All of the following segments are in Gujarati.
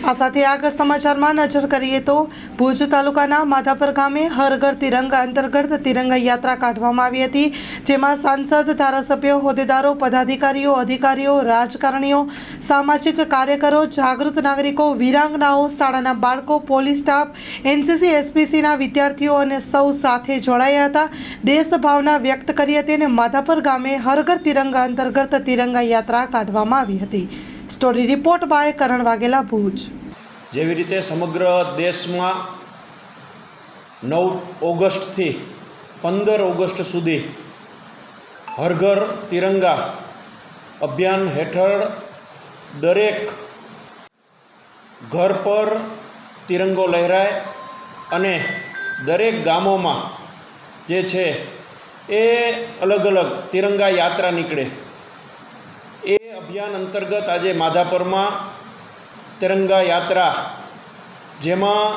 આ સાથે આગળ સમાચારમાં નજર કરીએ તો ભુજ તાલુકાના માધાપર ગામે હર ઘર તિરંગા અંતર્ગત તિરંગા યાત્રા કાઢવામાં આવી હતી, જેમાં સાંસદ, ધારાસભ્યો, હોદ્દેદારો, પદાધિકારીઓ, અધિકારીઓ, રાજકારણીઓ, સામાજિક કાર્યકરો, જાગૃત નાગરિકો, વિરાંગનાઓ, શાળાના બાળકો, પોલીસ સ્ટાફ, એનસીસી, એસપીસીના વિદ્યાર્થીઓ અને સૌ સાથે જોડાયા હતા. દેશભાવના વ્યક્ત કરી હતી અને માધાપર ગામે હર ઘર તિરંગા અંતર્ગત તિરંગા યાત્રા કાઢવામાં આવી હતી. Story report by Karan Vaghela Bhuj. જેવી રીતે સમગ્ર દેશમાં નવ ઓગસ્ટથી પંદર ઓગસ્ટ સુધી હર ઘર તિરંગા અભિયાન હેઠળ દરેક ઘર પર તિરંગો લહેરાય અને દરેક ગામોમાં જે છે એ અલગ અલગ તિરંગા યાત્રા નીકળે. અભિયાન અંતર્ગત આજે માધાપરમાં તિરંગા યાત્રા, જેમાં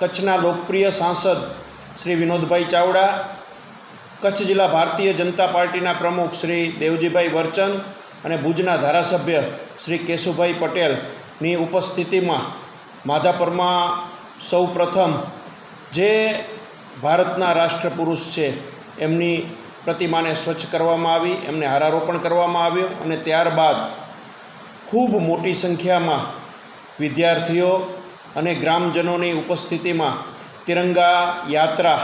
કચ્છના લોકપ્રિય સાંસદ શ્રી વિનોદભાઈ ચાવડા, કચ્છ જિલ્લા ભારતીય જનતા પાર્ટીના પ્રમુખ શ્રી દેવજીભાઈ વરચંદ અને ભુજના ધારાસભ્ય શ્રી કેશુભાઈ પટેલની ઉપસ્થિતિમાં માધાપરમાં સૌ પ્રથમ જે ભારતના રાષ્ટ્રપુરુષ છે, એમની પ્રતિમાને સ્વચ્છ કરવામાં આવી, એમને હારારોપણ કરવામાં આવ્યું અને ત્યારબાદ ખૂબ મોટી સંખ્યામાં વિદ્યાર્થીઓ અને ગ્રામજનોની ઉપસ્થિતિમાં તિરંગા યાત્રા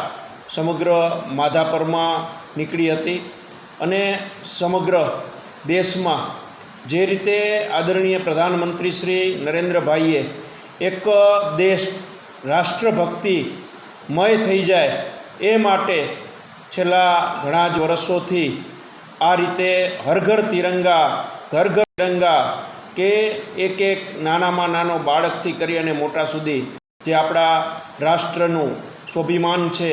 સમગ્ર માધાપરમાં નીકળી હતી અને સમગ્ર દેશમાં જે રીતે આદરણીય પ્રધાનમંત્રી શ્રી નરેન્દ્રભાઈએ એક દેશ રાષ્ટ્રભક્તિમય થઈ જાય એ માટે છેલ્લા ઘણા જ વર્ષોથી આ રીતે હર ઘર તિરંગા ઘર ઘર તિરંગા કે એક એક નાનામાં નાનો બાળકથી કરી અને મોટા સુધી જે આપણા રાષ્ટ્રનું સ્વાભિમાન છે,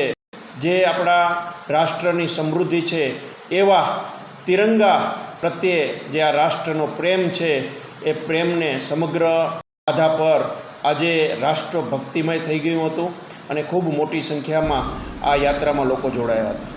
જે આપણા રાષ્ટ્રની સમૃદ્ધિ છે, એવા તિરંગા પ્રત્યે જે આ રાષ્ટ્રનો પ્રેમ છે, એ પ્રેમને સમગ્ર આધા પર આજે રાષ્ટ્ર ભક્તિમય થઈ ગયું હતું અને ખૂબ મોટી સંખ્યામાં આ યાત્રામાં લોકો જોડાયા હતા.